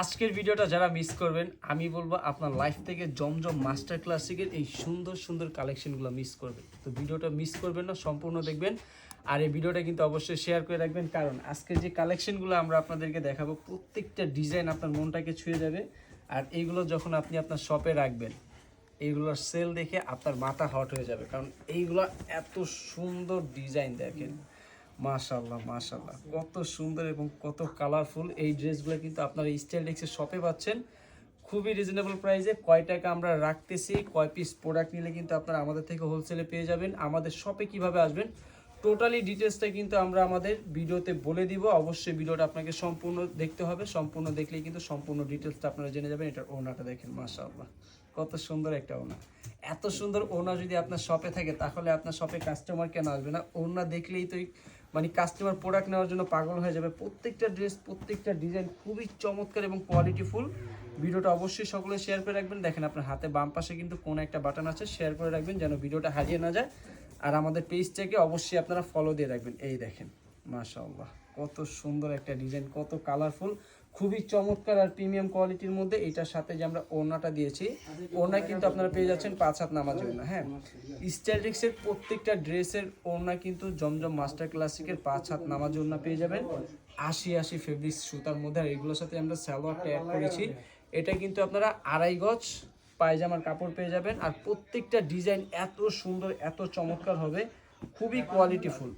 আজকের ভিডিওটা যারা মিস করবেন, আমি বলব আপনার লাইফ থেকে জমজম মাস্টার ক্লাসিকের এই সুন্দর সুন্দর কালেকশনগুলো মিস করবেন। তো ভিডিওটা মিস করবেন না, সম্পূর্ণ দেখবেন। আর এই ভিডিওটা কিন্তু অবশ্যই শেয়ার করে রাখবেন, কারণ আজকের যে কালেকশনগুলো আমরা আপনাদেরকে দেখাবো, প্রত্যেকটা ডিজাইন আপনার মনটাকে ছুঁয়ে যাবে। আর এইগুলো যখন আপনি আপনার শপে রাখবেন, এইগুলোর সেল দেখে আপনার মাথা হট হয়ে যাবে, কারণ এইগুলো এত সুন্দর ডিজাইন দেখেন। মাশাল্লাহ মাশাল্লাহ কত সুন্দর এবং কত কালারফুল এই ড্রেসগুলো কিন্তু আপনারা স্টাইল ডেক্সের শপে পাচ্ছেন। খুবই রিজনেবল প্রাইসে কয় টাকা আমরা রাখতেছি, কয় পিস প্রোডাক্ট নিলে কিন্তু আপনারা আমাদের থেকে হোলসেলে পেয়ে যাবেন। আমাদের শপে কীভাবে আসবেন টোটালি ডিটেলসটা কিন্তু আমরা আমাদের ভিডিওতে বলে দিব। অবশ্যই ভিডিওটা আপনাকে সম্পূর্ণ দেখতে হবে। সম্পূর্ণ দেখলেই কিন্তু সম্পূর্ণ ডিটেলসটা আপনারা জেনে যাবেন। এটার ওনাটা দেখেন, মাশাআল্লাহ। কত সুন্দর একটা ওনা এত সুন্দর ওনা যদি আপনার শপে থাকে, তাহলে আপনার শপে কাস্টমার কেন আসবে না? ওনা দেখলেই তো মানে কাস্টমার প্রোডাক্ট নেওয়ার জন্য পাগল হয়ে যাবে। প্রত্যেকটা ড্রেস প্রত্যেকটা ডিজাইন খুবই চমৎকার এবং কোয়ালিটিফুল ভিডিওটা অবশ্যই সকলে শেয়ার করে রাখবেন। দেখেন আপনার হাতে বাম পাশে কিন্তু কোন একটা বাটন আছে শেয়ার করে রাখবেন যেন ভিডিওটা হারিয়ে না যায়। আর আমাদের পেজটাকে অবশ্যই আপনারা ফলো দিয়ে রাখবেন। এই দেখেন মাশাল্লাহ কত সুন্দর একটা ডিজাইন কত কালারফুল খুবই চমৎকার আর প্রিমিয়াম কোয়ালিটির মধ্যে এটার সাথে যে আমরা ওড়নাটা দিয়েছি ওড়না কিন্তু আপনারা পেয়ে যাচ্ছেন পাঁচ হাত নামার জন্য হ্যাঁ। স্টাইলিক্সের প্রত্যেকটা ড্রেসের ওড়না কিন্তু জমজম মাস্টার ক্লাসিকের পাঁচ হাত নামার জন্য পেয়ে যাবেন। আশি আশি ফেব্রিক সুতার মধ্যে, আর এগুলোর সাথে আমরা সালোয়ারটা অ্যাড করেছি। এটা কিন্তু আপনারা আড়াই গজ পায়জামার কাপড় পেয়ে যাবেন, আর প্রত্যেকটা ডিজাইন এত সুন্দর, এত চমৎকার হবে, খুবই কোয়ালিটিফুল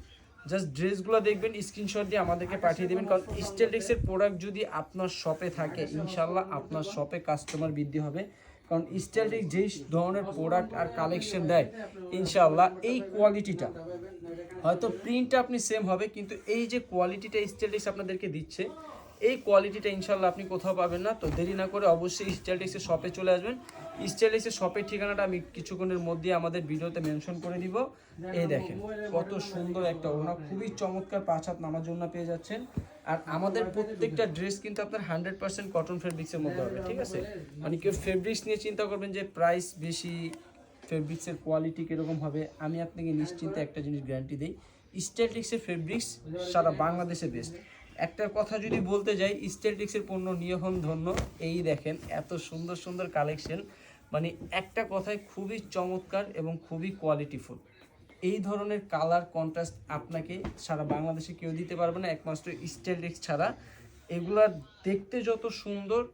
জাস্ট ড্রেসগুলো দেখবেন স্ক্রিনশট দিয়ে আমাদেরকে পাঠিয়ে দেবেন, কারণ স্টেলটিক্সের প্রোডাক্ট যদি আপনার শপে থাকে ইনশাল্লাহ আপনার শপে কাস্টমার বৃদ্ধি হবে। কারণ স্টেলটিক্স যেই ধরনের প্রোডাক্ট আর কালেকশন দেয় ইনশাল্লাহ এই কোয়ালিটিটা হয়তো প্রিন্টটা আপনি সেম হবে, কিন্তু এই যে কোয়ালিটিটা স্টেলটিক্স আপনাদেরকে দিচ্ছে এই কোয়ালিটিটা ইনশাল্লাহ আপনি কোথাও পাবেন না। তো দেরি না করে অবশ্যই স্টাইলিক্সের শপে চলে আসবেন। স্টাইলিক্সের শপের ঠিকানাটা আমি কিছুক্ষণের মধ্যে আমাদের ভিডিওতে মেনশন করে দিব। এই দেখেন, কত সুন্দর একটা ওনা খুবই চমৎকার পাঁচ হাত নামার জন্য পেয়ে যাচ্ছেন। আর আমাদের প্রত্যেকটা ড্রেস কিন্তু আপনার হান্ড্রেড পার্সেন্ট কটন ফেব্রিক্সের মধ্যে হবে, ঠিক আছে? মানে কেউ ফেব্রিক্স নিয়ে চিন্তা করবেন যে প্রাইস বেশি ফেব্রিক্সের কোয়ালিটি কীরকম হবে, আমি আপনাকে নিশ্চিন্তে একটা জিনিস গ্যারান্টি দিই। স্টেটিক্সের ফেব্রিক্স সারা বাংলাদেশে বেস্ট একটার কথা যদি বলতে যাই স্টেটিক্সের পণ্য নিয়ম ধন্য এই দেখেন এত সুন্দর সুন্দর কালেকশন মানে একটা কথায় খুবই চমৎকার এবং খুবই কোয়ালিটিফুল এই ধরনের কালার কন্ট্রাস্ট আপনাকে সারা বাংলাদেশে কেউ দিতে পারবে না একমাত্র স্টেটিক্স ছাড়া। এগুলা দেখতে যত সুন্দর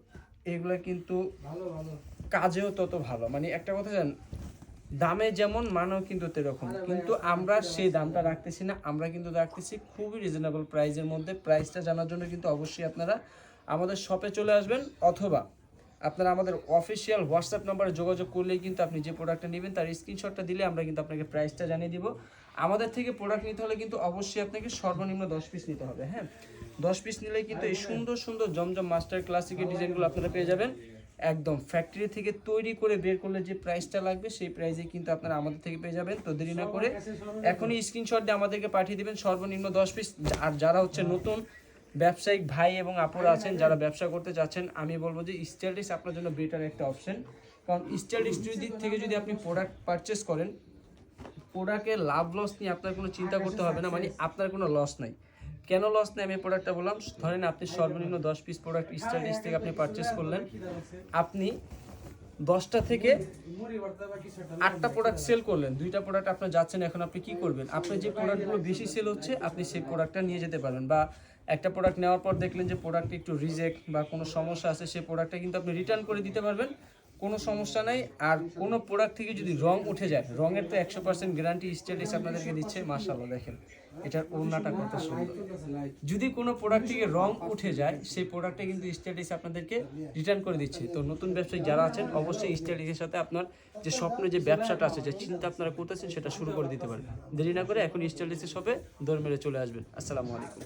এগুলা কিন্তু ভালো ভালো। কাজেও তত ভালো। মানে একটা কথা জান দামে যেমন মানও কিন্তু তেরকম। কিন্তু আমরা সেই দামটা রাখতেছি না আমরা কিন্তু রাখতেছি খুবই রিজনেবল প্রাইসের মধ্যে। প্রাইসটা জানার জন্য কিন্তু অবশ্যই আপনারা আমাদের শপে চলে আসবেন অথবা আপনারা আমাদের অফিসিয়াল হোয়াটসঅ্যাপ নাম্বারে যোগাযোগ করলেই কিন্তু আপনি যে প্রোডাক্টটা নেবেন তার স্ক্রিনশটটা দিলে আমরা কিন্তু আপনাকে প্রাইসটা জানিয়ে দিব। আমাদের থেকে প্রোডাক্ট নিতে হলে কিন্তু অবশ্যই আপনাকে সর্বনিম্ন দশ পিস নিতে হবে হ্যাঁ? দশ পিস নিলেই কিন্তু এই সুন্দর সুন্দর জমজম মাস্টার ক্লাসিকের ডিজাইনগুলো আপনারা পেয়ে যাবেন। একদম ফ্যাক্টরি থেকে তৈরি করে বের করলে যে প্রাইসটা লাগবে সেই প্রাইসে কিন্তু আপনারা আমাদের থেকে পেয়ে যাবেন। তো দেরি না করে এখনই স্ক্রিনশট দিয়ে আমাদেরকে পাঠিয়ে দেবেন। সর্বনিম্ন দশ পিস আর যারা হচ্ছে নতুন ব্যবসায়িক ভাই এবং আপুরা আছেন যারা ব্যবসা করতে চাচ্ছেন আমি বলব যে স্টাইলিশ আপনার জন্য বেটার একটা অপশন কারণ স্টাইলিশ দিক থেকে যদি আপনি প্রোডাক্ট পারচেস করেন প্রোডাক্টের লাভ লস নিয়ে আপনার কোনো চিন্তা করতে হবে না মানে আপনার কোনো লস নাই। কেন লস নেই আমি প্রোডাক্টটা বললাম? ধরেন আপনি সর্বনিম্ন দশ পিস প্রোডাক্ট স্টাইলিশ থেকে আপনি পারচেস করলেন। আপনি দশটা থেকে আটটা প্রোডাক্ট সেল করলেন। দুইটা প্রোডাক্ট আপনার যাচ্ছেন এখন আপনি কি করবেন? আপনি যে প্রোডাক্টগুলো বেশি সেল হচ্ছে, আপনি সেই প্রোডাক্টটা নিয়ে যেতে পারেন বা একটা প্রোডাক্ট নেওয়ার পর দেখলেন যে প্রোডাক্ট একটু রিজেক্ট বা কোনো সমস্যা আছে, সেই প্রোডাক্টটা কিন্তু আপনি রিটার্ন করে দিতে পারবেন। কোনো সমস্যা নাই। আর কোনো প্রোডাক্ট থেকে যদি রং উঠে যায়, রঙের তো একশো পার্সেন্ট গ্যারান্টি স্টেটাস আপনাদেরকে দিচ্ছে মাশাল্লাহ দেখেন। এটার ওড়নাটা কত সুন্দর। যদি কোনো প্রোডাক্ট থেকে রং উঠে যায়, সেই প্রোডাক্টটা কিন্তু স্টেটাস আপনাদেরকে রিটার্ন করে দিচ্ছে। তো নতুন ব্যবসায়ী যারা আছেন, অবশ্যই স্টেটাসের সাথে আপনার যে স্বপ্ন, যে ব্যবসাটা আছে, যে চিন্তা আপনারা করতেছেন, সেটা শুরু করে দিতে পারেন। দেরি না করে এখন স্টেটাসের শপে দৌড় মেরে চলে আসবেন। আসসালামু আলাইকুম।